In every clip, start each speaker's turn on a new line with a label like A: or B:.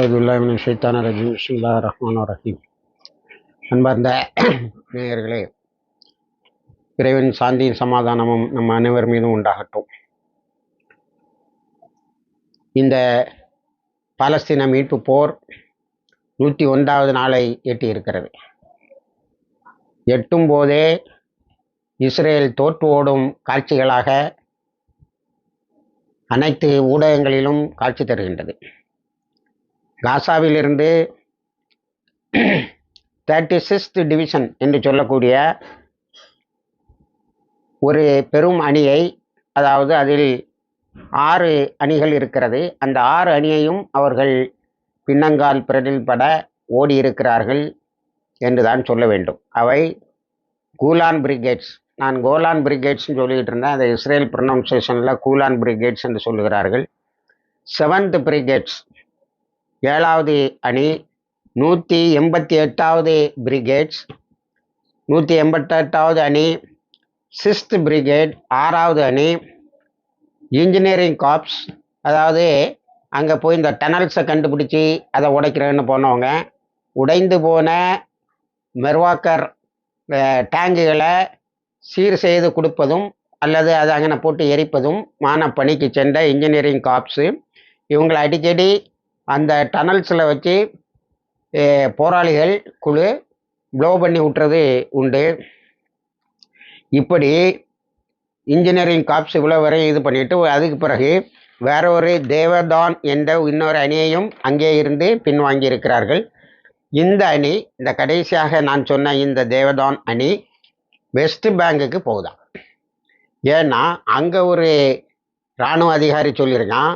A: அவுதுல்லாமின் ஷைத்தான ரஜீம் பிஸ்மில்லா ரஹ்மான் ரஹீம் அன்பார்ந்த நேயர்களே இறைவன் சாந்தியும் சமாதானமும் நம்ம அனைவர் மீதும் உண்டாகட்டும். இந்த பாலஸ்தீன மீட்பு போர் நூற்றி ஒன்றாவது நாளை எட்டியிருக்கிறது. எட்டும் போதே இஸ்ரேல் தோற்று ஓடும் காட்சிகளாக அனைத்து ஊடகங்களிலும் காட்சி தருகின்றது. காசாவிலிருந்து தேர்ட்டி சிக்ஸ்த் டிவிஷன் என்று சொல்லக்கூடிய ஒரு பெரும் அணியை அதாவது அதில் ஆறு அணிகள் இருக்கிறது. அந்த ஆறு அணியையும் அவர்கள் பின்னங்கால் பிரதிபட பட என்று தான் சொல்ல வேண்டும். அவை கூலான் பிரிகேட்ஸ். நான் கோலான் பிரிகேட்ஸ்னு சொல்லிக்கிட்டு இருந்தேன். அதை இஸ்ரேல் ப்ரொனவுன்சேஷனில் கூலான் பிரிகேட்ஸ் என்று சொல்லுகிறார்கள். Seventh brigades. ஏழாவது அணி நூற்றி எண்பத்தி எட்டாவது பிரிகேட்ஸ் நூற்றி எண்பத்தெட்டாவது அணி சிக்ஸ்த் பிரிகேட் ஆறாவது அணி இன்ஜினியரிங் காப்ஸ் அதாவது அங்கே போய் இந்த டனல்ஸை கண்டுபிடிச்சி அதை உடைக்கிறேன்னு போனவங்க. உடைந்து போன மெர்வாக்கர் டேங்குகளை சீர் செய்து கொடுப்பதும் அல்லது அதை அங்கே போட்டு எரிப்பதும் மான பணிக்கு சென்ற இன்ஜினியரிங் காப்ஸு இவங்களை அடிக்கடி அந்த டனல்ஸில் வச்சு போராளிகள் குழு ப்ளோ பண்ணி விட்டுறது உண்டு. இப்படி இன்ஜினியரிங் காப்ஸ் இவ்வளோ வரை இது பண்ணிவிட்டு அதுக்கு பிறகு வேற ஒரு தேவதான் என்ற இன்னொரு அணியையும் அங்கே இருந்து பின்வாங்கி இருக்கிறார்கள். இந்த அணி இந்த கடைசியாக நான் சொன்ன இந்த தேவதான் அணி வெஸ்ட் பேங்குக்கு போகுதான் ஏன்னா அங்கே ஒரு இராணுவ அதிகாரி சொல்லியிருக்கான்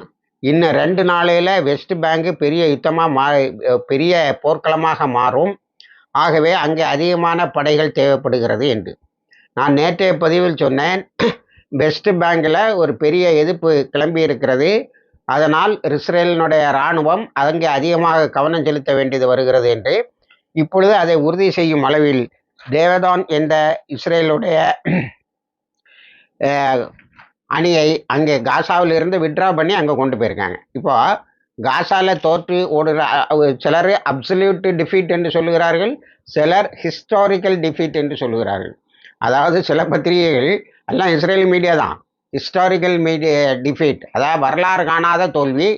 A: இன்னும் ரெண்டு நாளையில் வெஸ்ட் பேங்கு பெரிய யுத்தமாக மா பெரிய போர்க்களமாக மாறும். ஆகவே அங்கே அதிகமான படைகள் தேவைப்படுகிறது என்று. நான் நேற்றைய பதிவில் சொன்னேன் வெஸ்ட் பேங்கில் ஒரு பெரிய எதிர்ப்பு கிளம்பி இருக்கிறது. அதனால் இஸ்ரேலினுடைய இராணுவம் அங்கே அதிகமாக கவனம் செலுத்த வேண்டியது வருகிறது என்று. இப்பொழுது அதை உறுதி செய்யும் அளவில் தேவதான் என்ற இஸ்ரேலுடைய அணியை அங்கே காசாவில் இருந்து விட்ரா பண்ணி அங்கே கொண்டு போயிருக்காங்க. இப்போ காசாவில் தோற்று ஓடுகிற சிலர் அப்சல்யூட் டிஃபீட் என்று சொல்லுகிறார்கள் சிலர் ஹிஸ்டாரிக்கல் டிஃபீட் என்று சொல்லுகிறார்கள். அதாவது சில பத்திரிகைகள் எல்லாம் இஸ்ரேல் மீடியா தான். ஹிஸ்டாரிக்கல் மீடியா டிஃபீட் அதாவது வரலாறு காணாத தோல்வி.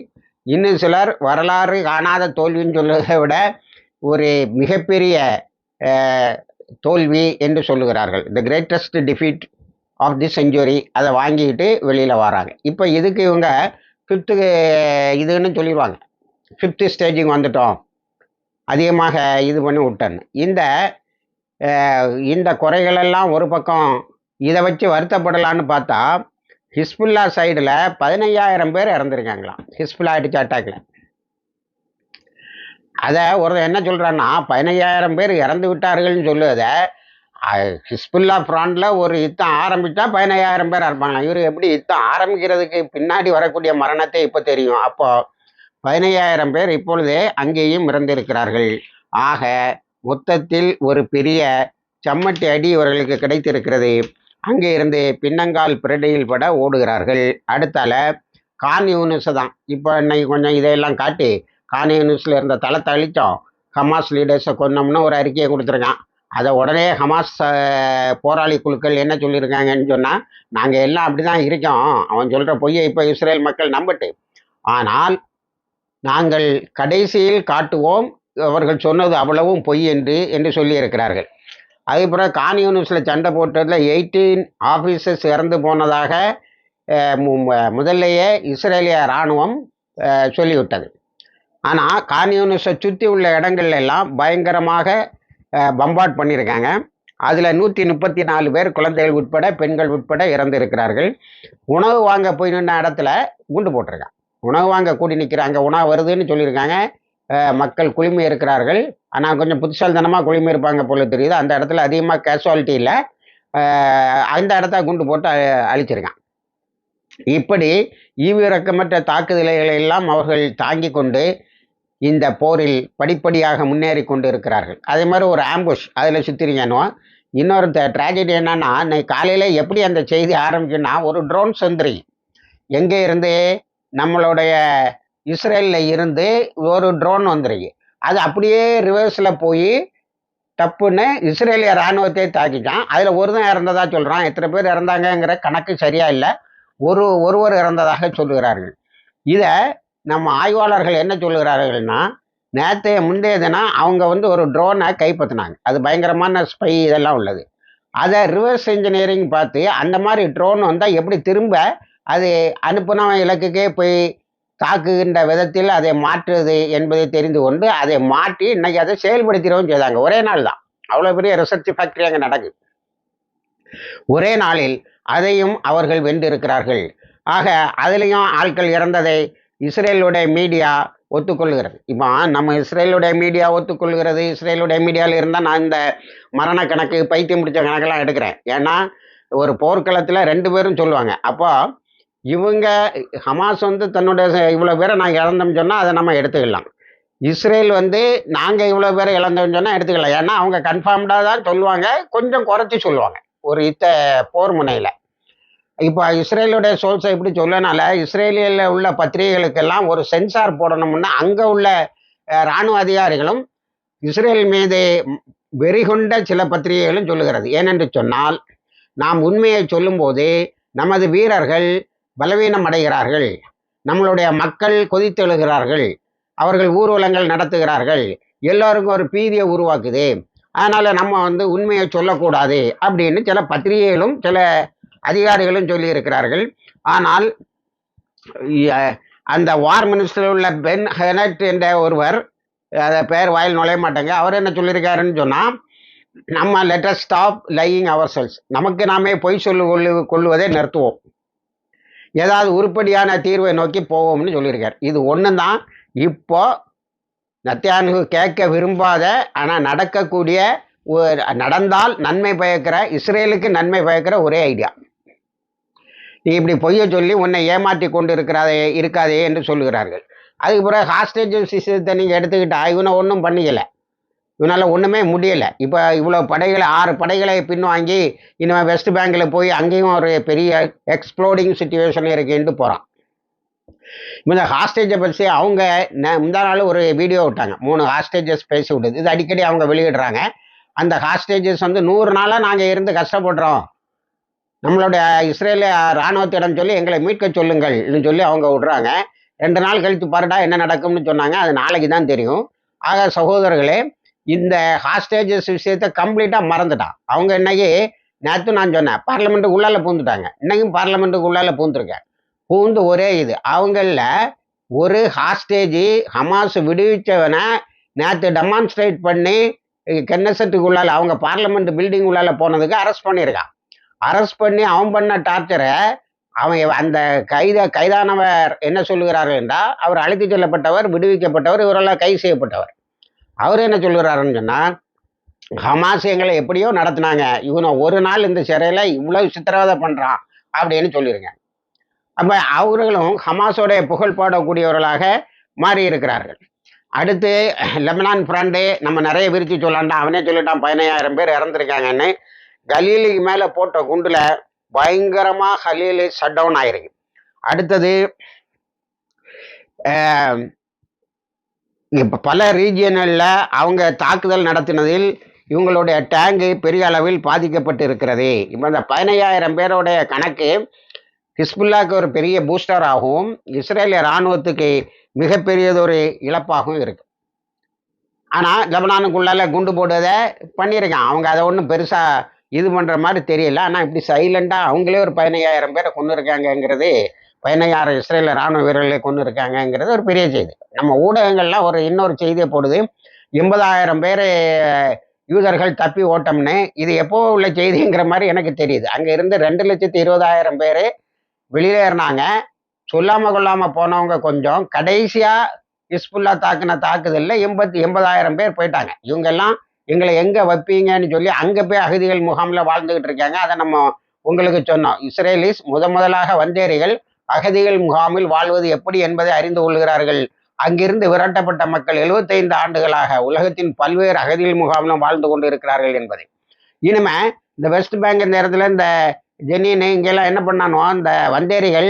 A: இன்னும் சிலர் வரலாறு காணாத தோல்வின்னு சொல்வதை விட ஒரு மிகப்பெரிய தோல்வி என்று சொல்லுகிறார்கள். The greatest defeat of the century அதை வாங்கிக்கிட்டு வெளியில் வராங்க. இப்போ இதுக்கு இவங்க ஃபிஃப்த்து இதுன்னு சொல்லிடுவாங்க. ஃபிஃப்த்து ஸ்டேஜிங் வந்துட்டோம். அதிகமாக இது பண்ணி விட்டேன்னு. இந்த இந்த குறைகளெல்லாம் ஒரு பக்கம் இதை வச்சு வருத்தப்படலான்னு பார்த்தா ஹிஸ்புல்லா சைடில் பதினையாயிரம் பேர் இறந்துருக்காங்களாம். ஹிஸ்புல்லா அடிச்ச அட்டாக்கில் அதை ஒரு என்ன சொல்கிறான்னா பதினையாயிரம் பேர் இறந்து விட்டார்கள்னு சொல்லுவதை ஹிஸ்புல்லா ஃப்ராண்டில் ஒரு யுத்தம் ஆரம்பித்தா பதினையாயிரம் பேர் இருப்பாங்க இவர் எப்படி யுத்தம் ஆரம்பிக்கிறதுக்கு பின்னாடி வரக்கூடிய மரணத்தை இப்போ தெரியும். அப்போது பதினையாயிரம் பேர் இப்பொழுதே அங்கேயும் இறந்திருக்கிறார்கள். ஆக மொத்தத்தில் ஒரு பெரிய சம்மட்டி அடி இவர்களுக்கு கிடைத்திருக்கிறது. அங்கே இருந்து பின்னங்கால் பிரடையில் பட ஓடுகிறார்கள். அடுத்தால கான் யூனிஸ் தான். இப்போ இன்னைக்கு கொஞ்சம் இதையெல்லாம் காட்டி கான் யூனிஸில் இருந்த தளத்தை அழித்தோம். ஹமாஸ் லீடர்ஸை கொன்னோம்னு ஒரு அறிக்கையை கொடுத்துருக்கான். அதை உடனே ஹமாஸ் போராளி குழுக்கள் என்ன சொல்லியிருக்காங்கன்னு சொன்னால் நாங்கள் எல்லாம் அப்படி தான் இருக்கோம். அவன் சொல்கிற பொய்யை இப்போ இஸ்ரேல் மக்கள் நம்பட்டு. ஆனால் நாங்கள் கடைசியில் காட்டுவோம். அவர்கள் சொன்னது அவ்வளவும் பொய் என்று என்று சொல்லியிருக்கிறார்கள். அதுக்கப்புறம் கான்யூனிஸில் சண்டை போட்டதில் எயிட்டீன் ஆஃபீஸர்ஸ் இறந்து போனதாக முதல்லையே இஸ்ரேலிய இராணுவம் சொல்லிவிட்டது. ஆனால் கான்யூனிஸை சுற்றி உள்ள இடங்கள்ல எல்லாம் பயங்கரமாக பம்பாட் பண்ணியிருக்காங்க அதில் நூற்றி முப்பத்தி நாலு பேர் குழந்தைகள் உட்பட பெண்கள் உட்பட இறந்திருக்கிறார்கள். உணவு வாங்க போய் நின்ற இடத்துல குண்டு போட்டிருக்காங்க. உணவு வாங்க கூடி நிற்கிறாங்க உணவு வருதுன்னு சொல்லியிருக்காங்க. மக்கள் குளிமை இருக்கிறார்கள். ஆனால் கொஞ்சம் புத்திசாலித்தனமாக குளிமை இருப்பாங்க போல தெரியுது. அந்த இடத்துல அதிகமாக கேஷுவாலிட்டி இல்லை. அந்த இடத்த குண்டு போட்டு அழிச்சிருக்கான் இப்படி ஈவிரக்கமற்ற தாக்குதல்களை எல்லாம் அவர்கள் தாங்கி கொண்டு இந்த போரில் படிப்படியாக முன்னேறி கொண்டு இருக்கிறார்கள் அதே மாதிரி ஒரு ஆம்புஷ் அதில் சுற்றிருங்கன்னு இன்னொரு ட்ராஜடி என்னன்னா இன்னைக்கு காலையில் எப்படி அந்த செய்தி ஆரம்பிக்குன்னா ஒரு ட்ரோன் சந்திரி எங்கே இருந்து நம்மளுடைய இஸ்ரேலில் இருந்து ஒரு ட்ரோன் வந்துருக்கு அது அப்படியே ரிவர்ஸில் போய் டப்புன்னு இஸ்ரேலிய இராணுவத்தை தாக்கிட்டான் அதில் ஒரு தான் இறந்ததாக சொல்கிறான் எத்தனை பேர் இறந்தாங்கங்கிற கணக்கு சரியாக இல்லை. ஒரு ஒருவர் இறந்ததாக சொல்லுகிறார்கள். இதை நம்ம ஆய்வாளர்கள் என்ன சொல்லுகிறார்கள்னா நேற்றைய முந்தைய தினம் அவங்க வந்து ஒரு ட்ரோனை கைப்பற்றினாங்க அது பயங்கரமான ஸ்பை இதெல்லாம் உள்ளது. அதை ரிவர்ஸ் இன்ஜினியரிங் பார்த்து அந்த மாதிரி ட்ரோன் வந்தால் எப்படி திரும்ப அது அனுப்புனவன் இலக்குக்கே போய் தாக்குகின்ற விதத்தில் அதை மாற்றுது என்பதை தெரிந்து கொண்டு அதை மாற்றி இன்னைக்கு அதை செயல்படுத்திடவும் செய்தாங்க. ஒரே நாள் தான். அவ்வளோ பெரிய ரிசர்ச் ஃபேக்டரி அங்கே நடக்குது. ஒரே நாளில் அதையும் அவர்கள் வென்றிருக்கிறார்கள். ஆக அதுலேயும் ஆட்கள் இறந்ததை இஸ்ரேலுடைய மீடியா ஒத்துக்கொள்கிறது. இப்போ நம்ம இஸ்ரேலுடைய மீடியா ஒத்துக்கொள்கிறது இஸ்ரேலுடைய மீடியாவில் இருந்தால் நான் இந்த மரண கணக்கு பைத்தியம் பிடிச்ச கணக்கெல்லாம் எடுக்கிறேன். ஏன்னா ஒரு போர்க்களத்தில் ரெண்டு பேரும் சொல்லுவாங்க. அப்போ இவங்க ஹமாஸ் வந்து தன்னுடைய இவ்வளோ பேரை நாங்கள் இழந்தோம்னு சொன்னால் அதை நம்ம எடுத்துக்கலாம். இஸ்ரேல் வந்து நாங்கள் இவ்வளோ பேரை இழந்தோம்னு சொன்னால் எடுத்துக்கலாம். ஏன்னா அவங்க கன்ஃபார்ம்டாக தான் சொல்லுவாங்க. கொஞ்சம் குறைச்சி சொல்லுவாங்க. ஒரு இத்த போர் முனையில். இப்போ இஸ்ரேலுடைய சோர்ஸை இப்படி சொல்லனால இஸ்ரேலியில் உள்ள பத்திரிகைகளுக்கெல்லாம் ஒரு சென்சார் போடணும்னா அங்கே உள்ள இராணுவ அதிகாரிகளும் இஸ்ரேல் மீது வெறிகொண்ட சில பத்திரிகைகளும் சொல்லுகிறது. ஏனென்று சொன்னால் நாம் உண்மையை சொல்லும்போது நமது வீரர்கள் பலவீனம் அடைகிறார்கள். நம்மளுடைய மக்கள் கொதித்தெழுகிறார்கள் அவர்கள் ஊர்வலங்கள் நடத்துகிறார்கள். எல்லோருக்கும் ஒரு பீதியை உருவாக்குது. அதனால் நம்ம வந்து உண்மையை சொல்லக்கூடாது அப்படின்னு சில பத்திரிகைகளும் சில அதிகாரிகளும் சொல்லியிருக்கிறார்கள். ஆனால் அந்த வார் மினிஸ்டரில் உள்ள பென் ஹெனட் என்ற ஒருவர் அதை பெயர் வாயில் நுழைய மாட்டாங்க அவர் என்ன சொல்லியிருக்காருன்னு சொன்னால் நம்ம let us stop lying ourselves நமக்கு நாமே பொய் சொல்லு கொள்ளு கொள்வதை நிறுத்துவோம். ஏதாவது உருப்படியான தீர்வை நோக்கி போவோம்னு சொல்லியிருக்கார். இது ஒன்று தான் இப்போ நத்தியானு கேட்க விரும்பாத ஆனால் நடக்கக்கூடிய ஒரு நடந்தால் நன்மை பயக்கிற இஸ்ரேலுக்கு நன்மை பயக்கிற ஒரே ஐடியா. நீ இப்படி பொய்யை சொல்லி உன்னை ஏமாற்றி கொண்டு இருக்கிறாதே இருக்காதே என்று சொல்லுகிறார்கள். அதுக்கு பிறகு ஹாஸ்டேஜ் சிஸ்டத்தை நீங்கள் எடுத்துக்கிட்டா இவனை ஒன்றும் பண்ணிக்கலை. இவனால் ஒன்றுமே முடியலை. இப்போ இவ்வளோ படைகளை ஆறு படைகளை பின்வாங்கி இனிமேல் வெஸ்ட் பேங்கில் போய் அங்கேயும் ஒரு பெரிய எக்ஸ்ப்ளோடிங் சுச்சுவேஷன் இருக்குன்ட்டு போகிறான் இந்த ஹாஸ்டேஜை பற்றி அவங்க முந்தா நாள் ஒரு வீடியோ விட்டாங்க. மூணு ஹாஸ்டேஜஸ் பேசி விட்டது இது அடிக்கடி அவங்க வெளியிடுறாங்க. அந்த ஹாஸ்டேஜஸ் வந்து நூறு நாளாக நாங்கள் இருந்து கஷ்டப்படுறோம். நம்மளுடைய இஸ்ரேல இராணுவத்திடம் சொல்லி எங்களை மீட்க சொல்லுங்கள்னு சொல்லி அவங்க விடுறாங்க. ரெண்டு நாள் கழித்து பாருடா என்ன நடக்கும்னு சொன்னாங்க. அது நாளைக்கு தான் தெரியும். ஆக சகோதரர்களே இந்த ஹாஸ்டேஜஸ் விஷயத்தை கம்ப்ளீட்டாக மறந்துட்டான் அவங்க இன்னைக்கு நேற்று நான் சொன்னேன் பார்லமெண்ட்டுக்கு உள்ளால பூந்துட்டாங்க. இன்னைக்கும் பார்லமெண்ட்டுக்கு உள்ளால பூந்துருக்கேன். பூந்து ஒரே இது. அவங்கள ஒரு ஹாஸ்டேஜி ஹமாஸ் விடுவிச்சவனை நேற்று டெமான்ஸ்ட்ரேட் பண்ணி கென்னசட்டுக்கு உள்ளால அவங்க பார்லமெண்ட் பில்டிங் உள்ளால போனதுக்கு அரெஸ்ட் பண்ணியிருக்கான் அரெஸ்ட் பண்ணி அவன் பண்ண டார்ச்சரை அவன் அந்த கைத கைதானவர் என்ன சொல்லுகிறார் என்றால் அவர் அழைத்து செல்லப்பட்டவர் விடுவிக்கப்பட்டவர் இவரெல்லாம் கைது செய்யப்பட்டவர். அவர் என்ன சொல்லுகிறாருன்னு சொன்னால் ஹமாஸ் எங்களை எப்படியோ நடத்தினாங்க. இவனை ஒரு நாள் இந்த சிறையில் இவ்வளவு சித்திரவதை பண்ணுறான் அப்படின்னு சொல்லிடுங்க அப்போ அவர்களும் ஹமாஸோடைய புகழ் பாடக்கூடியவர்களாக மாறி இருக்கிறார்கள். அடுத்து லெபனான் ஃப்ரண்டு நம்ம நிறைய விரித்து சொல்லலாம்டா அவனே சொல்லிட்டான் பதினையாயிரம் பேர் இறந்துருக்காங்கன்னு கலீலுக்கு மேலே போட்ட குண்டில் பயங்கரமாக கலீலி ஷட் டவுன் ஆயிருக்கு. அடுத்தது இப்போ பல ரீஜியனில் அவங்க தாக்குதல் நடத்தினதில் இவங்களுடைய டேங்கு பெரிய அளவில் பாதிக்கப்பட்டு இருக்கிறது இப்போ இந்த பதினையாயிரம் பேருடைய கணக்கு ஹிஸ்புல்லாக்கு ஒரு பெரிய பூஸ்டர் ஆகும் இஸ்ரேலிய இராணுவத்துக்கு மிகப்பெரியதொரு இழப்பாகவும் இருக்கு. ஆனால் லெபனானுக்குள்ளால குண்டு போடுவதை பண்ணியிருக்கான் அவங்க அதை ஒன்றும் பெருசாக இது பண்ணுற மாதிரி தெரியல. ஆனால் இப்படி சைலண்டாக அவங்களே ஒரு பதினையாயிரம் பேரை கொண்டு இருக்காங்கங்கிறது பதினையாயிரம் இஸ்ரேல ராணுவ வீரர்களை கொண்டு இருக்காங்கங்கிறது ஒரு பெரிய செய்தி. நம்ம ஊடகங்கள்லாம் ஒரு இன்னொரு செய்தியை போடுது. எண்பதாயிரம் பேர் யூதர்கள் தப்பி ஓட்டம்னு. இது எப்போ உள்ள செய்திங்கிற மாதிரி எனக்கு தெரியுது. அங்கே இருந்து ரெண்டு லட்சத்தி இருபதாயிரம் பேர் வெளியேறினாங்க. சொல்லாமல் கொள்ளாமல் போனவங்க கொஞ்சம். கடைசியாக ஹிஸ்புல்லா தாக்குன தாக்குதலில் எண்பத்தி எண்பதாயிரம் பேர் போயிட்டாங்க. இவங்கெல்லாம் எங்களை எங்க வைப்பீங்கன்னு சொல்லி அங்க போய் அகதிகள் முகாம்ல வாழ்ந்துகிட்டு இருக்காங்க. அதை நம்ம உங்களுக்கு சொன்னோம். இஸ்ரேலிஸ் முத முதலாக வந்தேரிகள் அகதிகள் முகாமில் வாழ்வது எப்படி என்பதை அறிந்து கொள்கிறார்கள். அங்கிருந்து விரட்டப்பட்ட மக்கள் 75 ஆண்டுகளாக உலகத்தின் பல்வேறு அகதிகள் முகாமிலும் வாழ்ந்து கொண்டு இருக்கிறார்கள் என்பதை. இனிமே இந்த வெஸ்ட் பேங்க் இந்த இந்த ஜெனின்னு இங்கெல்லாம் என்ன பண்ணானோ அந்த வந்தேரிகள்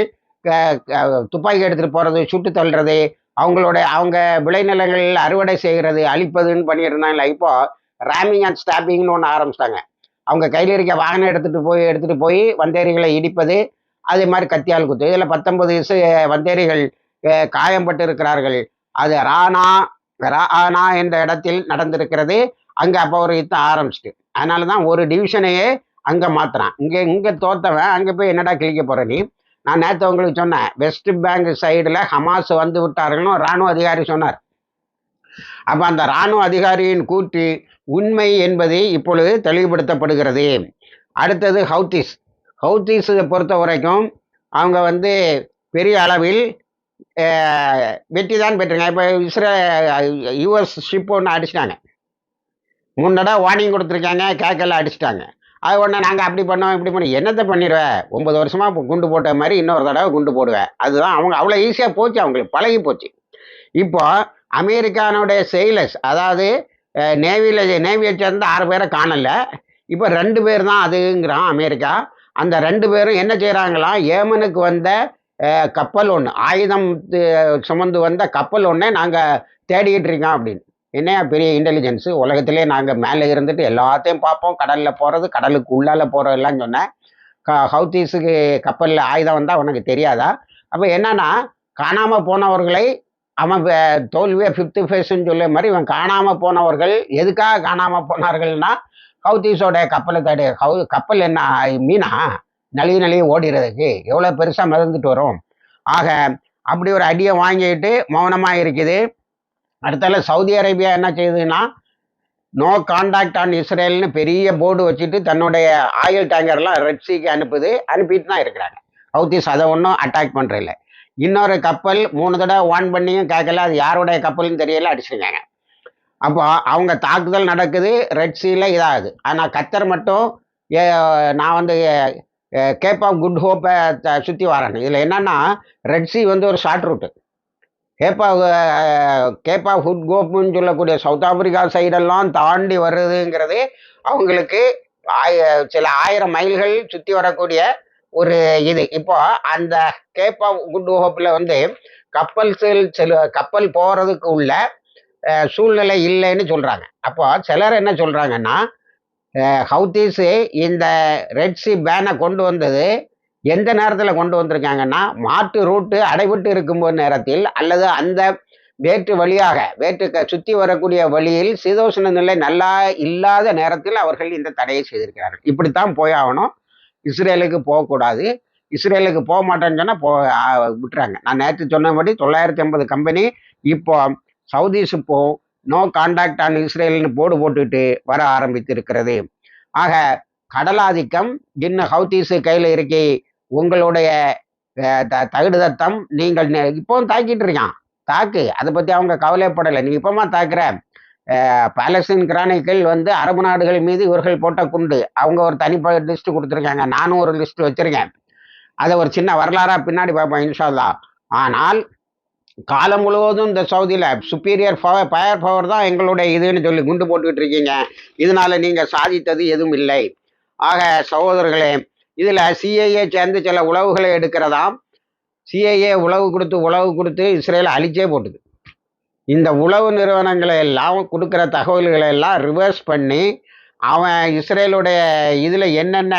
A: துப்பாக்கி எடுத்துட்டு போறது சுட்டு தள்ளுறது அவங்களுடைய அவங்க விளைநிலங்களில் அறுவடை செய்கிறது அழிப்பதுன்னு பண்ணியிருந்தாங்கல்ல இப்போ ரேமிங் அண்ட் ஸ்டாப்பிங்னு ஒன்று ஆரம்பிச்சிட்டாங்க. அவங்க கையில் இருக்க வாகனம் எடுத்துகிட்டு போய் எடுத்துகிட்டு போய் வந்தேரிகளை இடிப்பது அதே மாதிரி கத்தியால் குத்து இதில் பத்தொன்பது வயசு வந்தேரிகள் காயம்பட்டு இருக்கிறார்கள். அது ராணா ராணா என்ற இடத்தில் நடந்திருக்கிறது. அங்கே அப்போ ஒரு யுத்தம் ஆரம்பிச்சிட்டு. அதனால தான் ஒரு டிவிஷனையே அங்கே மாத்துறான். இங்கே இங்கே தோத்தவன் அங்கே போய் என்னடா கிழிக்க போகிற நீ? நான் நேற்று உங்களுக்கு சொன்னேன் வெஸ்ட் பேங்க் சைடில் ஹமாஸ் வந்து விட்டார்கள்னு ராணுவ அதிகாரி சொன்னார். அப்போ அந்த ராணுவ அதிகாரியின் கூற்று உண்மை என்பது இப்பொழுது தெளிவுபடுத்தப்படுகிறது. அடுத்தது ஹவுத்திஸ். ஹவுத்திஸை பொறுத்த வரைக்கும் அவங்க வந்து பெரிய அளவில் வெற்றி தான் பெற்றுங்க இப்போ இஸ்ரே யூஎஸ் ஷிப் ஒன்று அடிச்சிட்டாங்க. மூணு தடவை வார்னிங் கொடுத்துருக்காங்க கேக்கெல்லாம் அடிச்சிட்டாங்க. அது உடனே நாங்கள் அப்படி பண்ணோம் இப்படி பண்ணி என்னத்தை பண்ணிடுவேன் ஒன்பது வருஷமாக குண்டு போட்ட மாதிரி இன்னொரு தடவை குண்டு போடுவேன் அதுதான் அவங்க அவ்வளோ ஈஸியாக போச்சு அவங்களுக்கு பழகி போச்சு. இப்போ அமெரிக்கானுடைய செயலர்ஸ் அதாவது நேவியில் நேவியை சேர்ந்த ஆறு பேரை காணலை. இப்போ ரெண்டு பேர் தான் அதுங்கிறான் அமெரிக்கா. அந்த ரெண்டு பேரும் என்ன செய்கிறாங்களாம் ஏமனுக்கு வந்த கப்பல் ஒன்று ஆயுதம் சுமந்து வந்த கப்பல் ஒன்றை நாங்கள் தேடிக்கிட்டு இருக்கோம் அப்படின்னு. என்னையா பெரிய இன்டெலிஜென்ஸு உலகத்திலே நாங்கள் மேலே இருந்துட்டு எல்லாத்தையும் பார்ப்போம். கடலில் போகிறது கடலுக்கு உள்ளால போகிறதெல்லாம் சொன்னேன். க ஹவுத்தீஸுக்கு கப்பலில் ஆயுதம் வந்தால் உனக்கு தெரியாதா? அப்போ என்னன்னா காணாமல் போனவர்களை அவன் தோல்வியை ஃபிஃப்த்து ஃபேஸ்ன்னு சொல்ல மாதிரி இவன் காணாமல் போனவர்கள் எதுக்காக காணாமல் போனார்கள்னா ஹவுத்தீஸோட கப்பலை தேடி ஹவு கப்பல் என்ன மீனா நழுவி நழுவி ஓடிறதுக்கு எவ்வளோ பெருசாக மிதந்துட்டு வரும். ஆக அப்படி ஒரு அடியை வாங்கிட்டு மௌனமாக இருக்குது. அடுத்தால சவுதி அரேபியா என்ன செய்யுதுன்னா நோ காண்டாக்ட் ஆன் இஸ்ரேல்னு பெரிய போர்டு வச்சுட்டு தன்னுடைய ஆயில் டேங்கர்லாம் ரெட்சிக்கு அனுப்புது அனுப்பிட்டு தான் இருக்கிறாங்க. ஹவுதீஸ் அதை ஒன்றும் அட்டாக் பண்ணுறதில்ல இன்னொரு கப்பல் மூணு தடவை வான் பண்ணியும் கேட்கல. அது யாருடைய கப்பல்னு தெரியல அடிச்சிருக்காங்க. அப்போ அவங்க தாக்குதல் நடக்குது ரெட் சீல இதாகுது. ஆனால் கத்தர் மட்டும் ஏ, நான் வந்து கேப் ஆஃப் குட் ஹோப்பை சுற்றி வரேன். இதில் என்னன்னா ரெட் சி வந்து ஒரு short route cape of cape of good கோப்னு சொல்லக்கூடிய சவுத் ஆப்பிரிக்கா சைடெல்லாம் தாண்டி வருதுங்கிறது அவங்களுக்கு ஆய சில ஆயிரம் மைல்கள் சுற்றி வரக்கூடிய ஒரு இது. இப்போ அந்த கேப் ஆஃப் குட் ஹோப்பில் வந்து கப்பல் செல் செல் கப்பல் போகிறதுக்கு உள்ள சூழ்நிலை இல்லைன்னு சொல்கிறாங்க அப்போ சிலர் என்ன சொல்கிறாங்கன்னா ஹவுத்தீஸு இந்த ரெட் சி பேனை கொண்டு வந்தது எந்த நேரத்தில் கொண்டு வந்திருக்காங்கன்னா மாட்டு ரூட்டு அடைபட்டு இருக்கும்போது நேரத்தில் அல்லது அந்த வேற்று வழியாக வேற்று சுற்றி வரக்கூடிய வழியில் சீதோஷண நிலை நல்லா இல்லாத நேரத்தில் அவர்கள் இந்த தடையை செய்திருக்கிறார்கள். இப்படித்தான் போய் ஆகணும். இஸ்ரேலுக்கு போகக்கூடாது. இஸ்ரேலுக்கு போக மாட்டேன்னு சொன்னால் போ விட்டுறாங்க. நான் நேற்று சொன்னபடி தொள்ளாயிரத்தி ஐம்பது கம்பெனி இப்போ சவுதீஸ் போ நோ கான்டாக்ட் ஆன் இஸ்ரேல்னு போர்டு போட்டுட்டு வர ஆரம்பித்து இருக்கிறது ஆக கடலாதிக்கம் இன்னும் ஹவுதீஸு கையில் இருக்கி உங்களுடைய த- தகுடு தத்தம் நீங்கள் இப்போவும் தாக்கிட்டு இருக்கான். தாக்கு. அதை பற்றி அவங்க கவலைப்படலை. நீ இப்போமா தாக்குற. பாலஸ்தீன் கிரானிக்கல் வந்து அரபு நாடுகள் மீது இவர்கள் போட்ட குண்டு. அவங்க ஒரு தனி லிஸ்ட் கொடுத்துருக்காங்க. நானும் ஒரு லிஸ்ட் வச்சிருக்கேன். அதை ஒரு சின்ன வரலாறா பின்னாடி பார்ப்போம் இன்ஷால்லா ஆனால் காலம் முழுவதும் இந்த சவுதியில் சுப்பீரியர் பவர் பயர் பவர் தான் எங்களுடைய இதுன்னு சொல்லி குண்டு போட்டுக்கிட்டு இருக்கீங்க. இதனால நீங்கள் சாதித்தது எதுவும் இல்லை. ஆக சகோதரர்களே இதில் சிஐஏ சேர்ந்து சில உழவுகளை எடுக்கிறதாம். சிஐஏ உழவு கொடுத்து உழவு கொடுத்து இஸ்ரேலை அழிச்சே போட்டுது. இந்த உளவு நிறுவனங்களை எல்லாம் கொடுக்குற தகவல்களை எல்லாம் ரிவர்ஸ் பண்ணி அவன் இஸ்ரேலுடைய இதில் என்னென்ன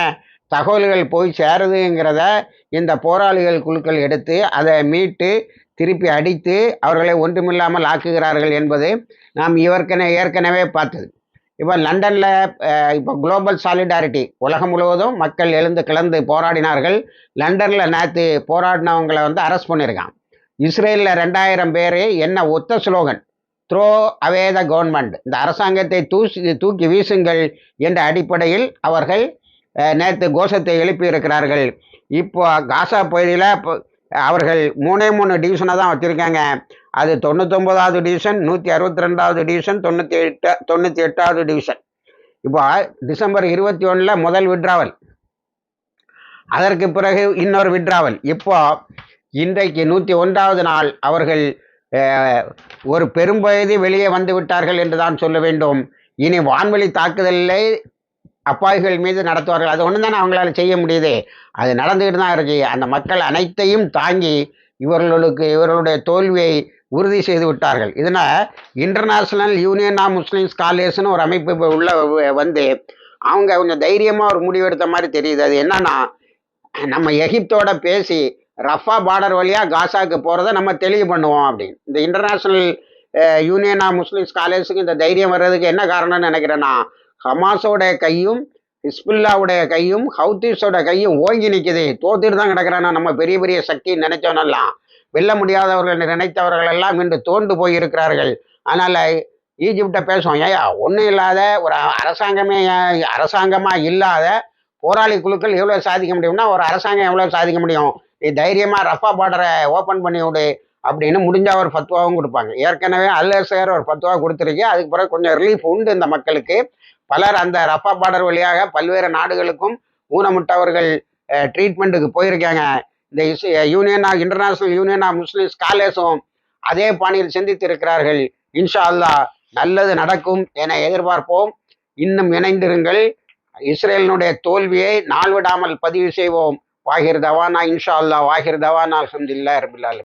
A: தகவல்கள் போய் சேருதுங்கிறத இந்த போராளிகள் குழுக்கள் எடுத்து அதை மீட்டு திருப்பி அடித்து அவர்களை ஒன்றுமில்லாமல் ஆக்குகிறார்கள் என்பது நாம் இவர்க்கென ஏற்கனவே பார்த்தது. இப்போ லண்டனில் இப்போ குளோபல் சாலிடாரிட்டி உலகம் முழுவதும் மக்கள் எழுந்து கிளந்து போராடினார்கள். லண்டனில் நேற்று போராடினவங்களை வந்து அரெஸ்ட் பண்ணியிருக்கான். இஸ்ரேலில் ரெண்டாயிரம் பேர் என்ன ஒத்த slogan? Throw away the government இந்த அரசாங்கத்தை தூசி தூக்கி வீசுங்கள் என்ற அடிப்படையில் அவர்கள் நேற்று கோஷத்தை எழுப்பியிருக்கிறார்கள். இப்போ காசா பகுதியில் இப்போ அவர்கள் மூணே மூணு டிவிஷனை தான் வச்சுருக்காங்க. அது தொண்ணூத்தொம்பதாவது டிவிஷன் நூற்றி அறுபத்தி ரெண்டாவது டிவிஷன் தொண்ணூற்றி எட்டு தொண்ணூற்றி எட்டாவது டிவிஷன் இப்போ டிசம்பர் இருபத்தி ஒன்றில் முதல் விட்ராவல் அதற்கு பிறகு இன்னொரு விட்ராவல் இப்போ இன்றைக்கு நூற்றி ஒன்றாவது நாள். அவர்கள் ஒரு பெரும்பகுதி வெளியே வந்து விட்டார்கள் என்று தான் சொல்ல வேண்டும். இனி வான்வெளி தாக்குதலை அப்பாவிகள் மீது நடத்துவார்கள். அது ஒன்று தானே அவங்களால செய்ய முடியுது. அது நடந்துக்கிட்டு தான் இருக்கு. அந்த மக்கள் அனைத்தையும் தாங்கி இவர்களுக்கு இவர்களுடைய தோல்வியை உறுதி செய்து விட்டார்கள். இதனால் இன்டர்நேஷ்னல் யூனியன் ஆஃப் முஸ்லீம்ஸ் காலேஜ்னு ஒரு அமைப்பு உள்ள வந்து அவங்க கொஞ்சம் தைரியமாக ஒரு முடிவெடுத்த மாதிரி தெரியுது. அது என்னன்னா நம்ம எகிப்தோட பேசி ரஃபா பார்டர் வழியாக காசாக்கு போகிறத நம்ம தெளிவு பண்ணுவோம் அப்படின்னு. இந்த இன்டர்நேஷ்னல் யூனியன் ஆஃப் முஸ்லீம்ஸ் காலேஜுக்கு இந்த தைரியம் வர்றதுக்கு என்ன காரணம்னு நினைக்கிறேன்னா ஹமாஸோட கையும் ஹிஸ்புல்லாவுடைய கையும் ஹவுத்தீஸோட கையும் ஓங்கி நிற்குது தோத்துட்டு தான் கிடக்கிறானா நம்ம பெரிய பெரிய சக்தின்னு நினைச்சவனெல்லாம் வெல்ல முடியாதவர்கள் நினைத்தவர்கள் எல்லாம் இன்று தோண்டு போய் இருக்கிறார்கள் அதனால் ஈஜிப்டை பேசுவோம் ஏயா ஒன்றும் இல்லாத ஒரு அரசாங்கமே அரசாங்கமாக இல்லாத போராளி குழுக்கள் எவ்வளோ சாதிக்க முடியும்னா ஒரு அரசாங்கம் எவ்வளோ சாதிக்க முடியும்? நீ தைரியமாக ரஃபா பார்டரை ஓப்பன் பண்ணி விடு அப்படின்னு முடிஞ்ச ஒரு பத்துவாவும் கொடுப்பாங்க. ஏற்கனவே அல்லசேர் ஒரு பத்துவா கொடுத்துருக்கு. அதுக்கு பிறகு கொஞ்சம் ரிலீஃப் உண்டு இந்த மக்களுக்கு. பலர் அந்த ரஃபா பார்டர் வழியாக பல்வேறு நாடுகளுக்கும் ஊனமுட்டவர்கள் ட்ரீட்மெண்ட்டுக்கு போயிருக்காங்க. இந்த is union of international union of Muslims காலேஜும் அதே பாணியில் சிந்தித்து இருக்கிறார்கள் இன்ஷா அல்லா நல்லது நடக்கும் என எதிர்பார்ப்போம். இன்னும் இணைந்திருங்கள். இஸ்ரேலினுடைய தோல்வியை நாள் விடாமல் பதிவு செய்வோம். வாகிர் தவானா இன்ஷா அல்லாஹ் வாகிர் தவானா அல்ஹம்துலில்லாஹி ரபில் ஆலமீன்